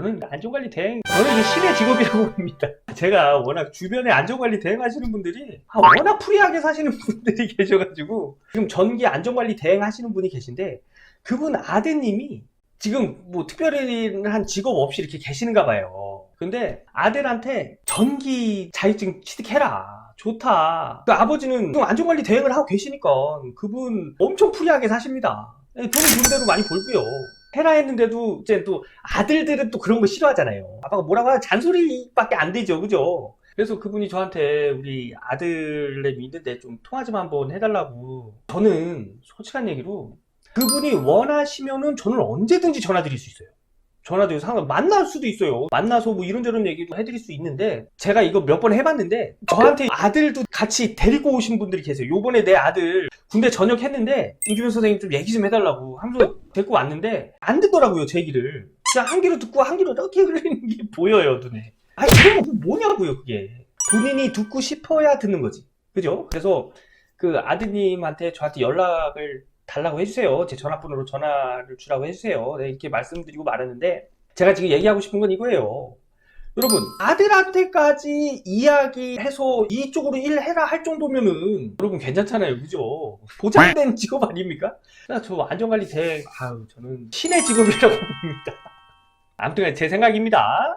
저는 안전관리 대행, 저는 이게 신의 직업이라고 봅니다. 제가 워낙 주변에 안전관리 대행하시는 분들이 아, 워낙 프리하게 사시는 분들이 계셔가지고 지금 전기 안전관리 대행하시는 분이 계신데 그분 아드님이 지금 뭐 특별한 직업 없이 이렇게 계시는가 봐요. 근데 아들한테 전기 자격증 취득해라. 좋다. 그 아버지는 안전관리 대행을 하고 계시니까 그분 엄청 프리하게 사십니다. 돈은 돈대로 많이 벌고요. 해라 했는데도 이제 또 아들들은 또 그런 거 싫어하잖아요. 아빠가 뭐라고 하면 잔소리밖에 안 되죠. 그죠? 그래서 그분이 저한테 우리 아들내 믿는데 좀 통화 좀 한번 해달라고. 저는 솔직한 얘기로 그분이 원하시면은 저는 언제든지 전화 드릴 수 있어요. 전화드려 상관 만날 수도 있어요. 만나서 뭐 이런저런 얘기도 해드릴 수 있는데 제가 이거 몇 번 해봤는데 저한테 아들도 같이 데리고 오신 분들이 계세요. 요번에 내 아들 군대 전역했는데 임규현 선생님 좀 얘기 좀 해달라고 하면서 데리고 왔는데 안 듣더라고요 제 얘기를. 그냥 한 귀로 듣고 한 귀로 이렇게 흘리는 게 보여요 눈에. 아 이런 거 뭐냐고요 그게. 본인이 듣고 싶어야 듣는 거지. 그죠? 그래서 그 아드님한테 저한테 연락을 달라고 해주세요. 제 전화번호로 전화를 주라고 해주세요. 네, 이렇게 말씀드리고 말았는데 제가 지금 얘기하고 싶은 건 이거예요. 여러분 아들한테까지 이야기 해서 이쪽으로 일해라 할 정도면은 여러분 괜찮잖아요. 그죠? 보장된 직업 아닙니까? 저 안전관리 대행 아유 저는 신의 직업이라고 봅니다. 아무튼 제 생각입니다.